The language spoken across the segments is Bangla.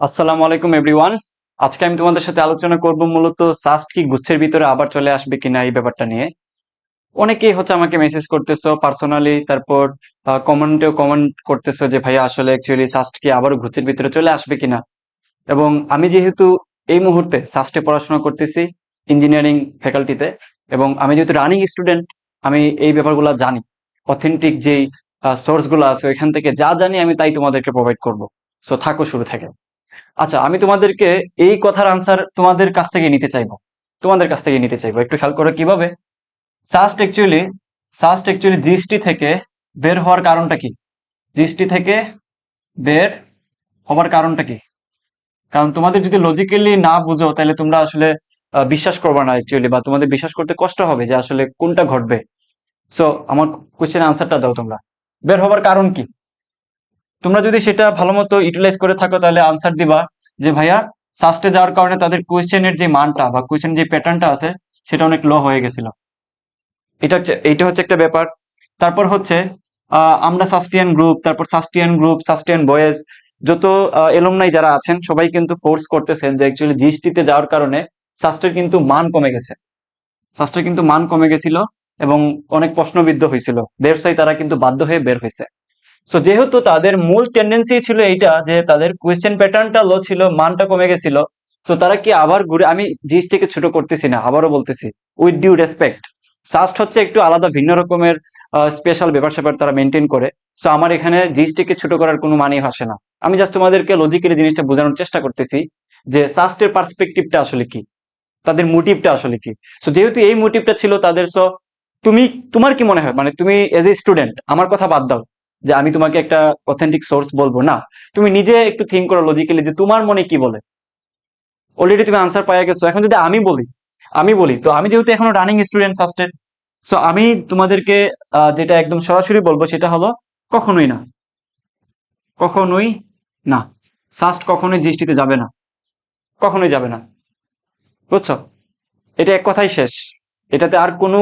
আসসালামু আলাইকুম এভরিওয়ান আজকে আমি তোমাদের সাথে আলোচনা করব মূলত সাস্ট কি গুচ্ছের ভিতরে আবার চলে আসবে কিনা এই ব্যাপারটা নিয়ে। অনেকেই হচ্ছে আমাকে মেসেজ করতেছো পার্সোনালি তারপর কমেন্টেও কমেন্ট করতেছো যে, ভাইয়া, আসলে অ্যাকচুয়ালি সাস্ট কি আবারও গুচ্ছের ভিতরে চলে আসবে কিনা? এবং আমি যেহেতু এই মুহূর্তে সাস্টে পড়াশোনা করতেছি ইঞ্জিনিয়ারিং ফ্যাকাল্টিতে এবং আমি যেহেতু রানিং স্টুডেন্ট আমি এই ব্যাপারগুলো জানি। অথেন্টিক যেই সোর্সগুলো আছে, ওইখান থেকে যা জানি আমি তাই তোমাদেরকে প্রোভাইড করব। সো থাকো, শুরু থেকে। আচ্ছা আমি তোমাদেরকে এই কথার আনসার তোমাদের কাছ থেকে নিতে চাইব। তোমাদের কাছ থেকে নিতে চাইব, একটু খেয়াল করো কীভাবে? SUST actually SUST actually GST থেকে বের হওয়ার কারণটা কি? জিএসটি থেকে বের হওয়ার কারণটা কি? কারণ তোমাদের যদি লজিক্যালি না বুঝো, তাহলে তোমরা আসলে বিশ্বাস করবে না অ্যাকচুয়ালি বা তোমাদের বিশ্বাস করতে কষ্ট হবে যে আসলে কোনটা ঘটবে। সো আমার কোশ্চেন আনসারটা দাও তোমরা। বের হওয়ার কারণ কি? তোমরা যদি সেটা ভালো মতো ইউটিলাইজ করে থাকো, তাহলে আনসার দিবা যে, ভাইয়া সাস্টে যাওয়ার কারণে তাদের কোয়েশ্চেনের যে মানটা বা কোয়েশ্চেন যে প্যাটার্নটা আছে, সেটা অনেক লো হয়ে গেছিল। এটা হচ্ছে, এইটা হচ্ছে একটা ব্যাপার। তারপর হচ্ছে আমরা সাস্টিয়ান গ্রুপ তারপর সাস্টিয়ান গ্রুপ সাস্টিয়ান বয়েজ যত এলুমনাই যারা আছেন, সবাই কিন্তু ফোর্স করতেছেন যে অ্যাকচুয়ালি জিএসটিতে যাওয়ার কারণে সাস্টের কিন্তু মান কমে গেছে। সাস্টের কিন্তু মান কমে গেছিল এবং অনেক প্রশ্নবিদ্ধ হয়েছিল। দেড়শাই তারা কিন্তু বাধ্য হয়ে বের হয়েছে। সো যেহেতু তাদের মূল টেন্ডেন্সি ছিল এইটা, যে তাদের কোয়েশ্চেন প্যাটার্নটা লো ছিল, মানটা কমে গেছিল সো তারা কি আবার ঘুরে আমি জিএসটিকে ছোট করতেছি না, আবারও বলতেছি উইথ ডিউ রেসপেক্ট সাস্ট হচ্ছে একটু আলাদা, ভিন্ন রকমের স্পেশাল ব্যাপার স্যাপার তারা মেনটেন করে সো আমার এখানে জিএসটিকে ছোট করার কোনো মানেই আসে না। আমি জাস্ট তোমাদেরকে লজিক্যালি জিনিসটা বোঝানোর চেষ্টা করতেছি, যে সাস্টের পার্সপেক্টিভটা আসলে কি? তাদের মোটিভটা আসলে কি? সো যেহেতু এই মোটিভটা ছিল তাদের সো তুমি তোমার কি মনে হয়? মানে তুমি এজ এ স্টুডেন্ট আমার কথা বাদ দাও। যে আমি তোমাকে একটা অথেন্টিক সোর্স বলব। না, তুমি নিজে একটু থিঙ্ক করো লজিক্যালি যে তোমার মনে কি বলে। অলরেডি তুমি আনসার পাইয়া গেছো। এখন যদি আমি বলি আমি বলি, তো আমি যেহেতু এখনও রানিং স্টুডেন্ট সাস্টের সো আমি তোমাদেরকে যেটা একদম সরাসরি বলব সেটা হলো, কখনোই না। কখনোই না। সাস্ট কখনোই জিএসটিতে যাবে না। কখনোই যাবে না। বুঝছ? এটা এক কথাই শেষ। এটাতে আর কোনো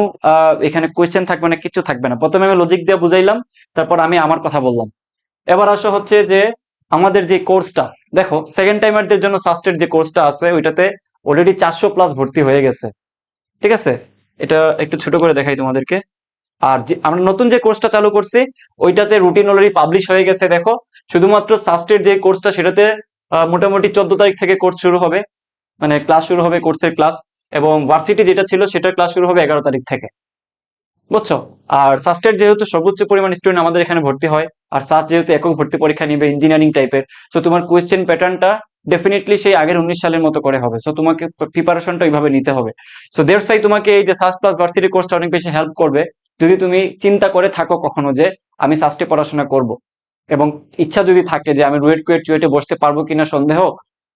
এখানে কোয়েশ্চেন থাকবে না, কিছু থাকবে না। প্রথমে আমি লজিক দিয়ে বুঝাইলাম, তারপর আমি আমার কথা বললাম। এবার আসো হচ্ছে যে, আমাদের যে কোর্সটা দেখো সেকেন্ড টাইমারদের জন্য সাস্টের যে কোর্সটা আছে, ওইটাতে অলরেডি চারশো প্লাস ভর্তি হয়ে গেছে। ঠিক আছে? এটা একটু ছোট করে দেখাই তোমাদেরকে। আর যে, আমরা নতুন যে কোর্সটা চালু করছি, ওইটাতে রুটিন অলরেডি পাবলিশ হয়ে গেছে, দেখো। শুধুমাত্র সাস্টের যে কোর্সটা সেটাতে মোটামুটি চোদ্দ তারিখ থেকে কোর্স শুরু হবে। মানে ক্লাস শুরু হবে কোর্সের ক্লাস এবং ভার্সিটি যেটা ছিল সেটার ক্লাস শুরু হবে এগারো তারিখ থেকে। বুঝছ? আর সাস্টের যেহেতু সর্বোচ্চ পরিমাণ স্টুডেন্ট আমাদের এখানে ভর্তি হয়, আর সাস্ট যেহেতু একক ভর্তি পরীক্ষা নিবে ইঞ্জিনিয়ারিং টাইপের সো তোমার কোয়েশ্চেন প্যাটার্নটা ডেফিনেটলি সেই আগের উনিশ সালের মতো করে হবে। সো তোমাকে প্রিপারেশনটা ওইভাবে নিতে হবে। সো দেড় সাই তোমাকে এই যে সাস্ট প্লাস ভার্সিটি কোর্সটা অনেক বেশি হেল্প করবে, যদি তুমি চিন্তা করে থাকো কখনো যে আমি সাস্টে পড়াশোনা করব। এবং ইচ্ছা যদি থাকে যে আমি রুয়েট কুয়েট চুয়েটে বসতে পারব কিনা সন্দেহ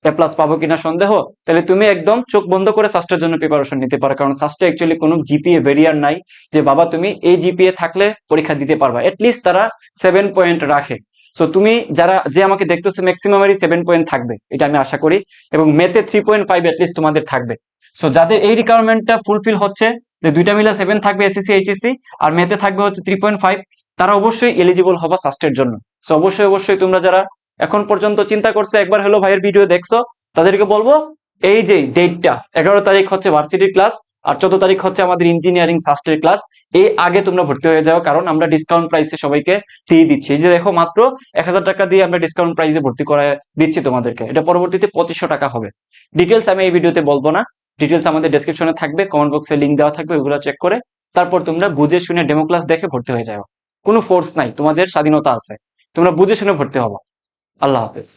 এ প্লাস পাবো কিনা সন্দেহ? তাহলে তুমি একদম চোখ বন্ধ করে সাস্টের জন্য প্রিপারেশন নিতে পারো। কারণ সাস্টে অ্যাকচুয়ালি কোনো জিপিএ ভেরিয়ার নাই যে বাবা তুমি এই জিপিএ থাকলে পরীক্ষা দিতে পারবা। এটলিস্ট তারা সেভেন পয়েন্ট রাখে। সো তুমি যারা, যে আমাকে দেখতেছো ম্যাক্সিমামেরই সেভেন পয়েন্ট থাকবে। এটা আমি আশা করি। এবং মেতে থ্রি পয়েন্ট ফাইভ এটলিস্ট তোমাদের থাকবে। সো যাদের এই রিকোয়ারমেন্টটা ফুলফিল হচ্ছে, যে দুইটা মিলে সেভেন থাকবে এসএসসি এইচএসসি আর মেতে থাকবে হচ্ছে থ্রি পয়েন্ট ফাইভ তারা অবশ্যই এলিজিবল হবা সাস্টের জন্য। সো অবশ্যই অবশ্যই তোমরা যারা এখন পর্যন্ত চিন্তা করছ, একবার হলো ভাইয়ের ভিডিও দেখছ, তাদেরকে বলব, এই যে ডেটটা এগারো তারিখ হচ্ছে ভার্সিটির ক্লাস আর চোদ্দ তারিখ হচ্ছে আমাদের ইঞ্জিনিয়ারিং সাস্টের ক্লাস এই আগে তোমরা ভর্তি হয়ে যাও, কারণ আমরা ডিসকাউন্ট প্রাইসে সবাইকে দিয়ে দিচ্ছি। এই যে দেখো মাত্র এক হাজার টাকা দিয়ে আমরা ডিসকাউন্ট প্রাইসে ভর্তি করে দিচ্ছি তোমাদেরকে। এটা পরবর্তীতে পঁচিশশো টাকা হবে। ডিটেলস আমি এই ভিডিওতে বলব না। ডিটেলস আমাদের ডেসক্রিপশনে থাকবে কমেন্ট বক্সে লিঙ্ক দেওয়া থাকবে, ওগুলো চেক করে তারপর তোমরা বুঝে শুনে ডেমো ক্লাস দেখে ভর্তি হয়ে যাও। কোনো ফোর্স নাই, তোমাদের স্বাধীনতা আছে। তোমরা বুঝে শুনে ভর্তি হব। আল্লাহ হাফেজ।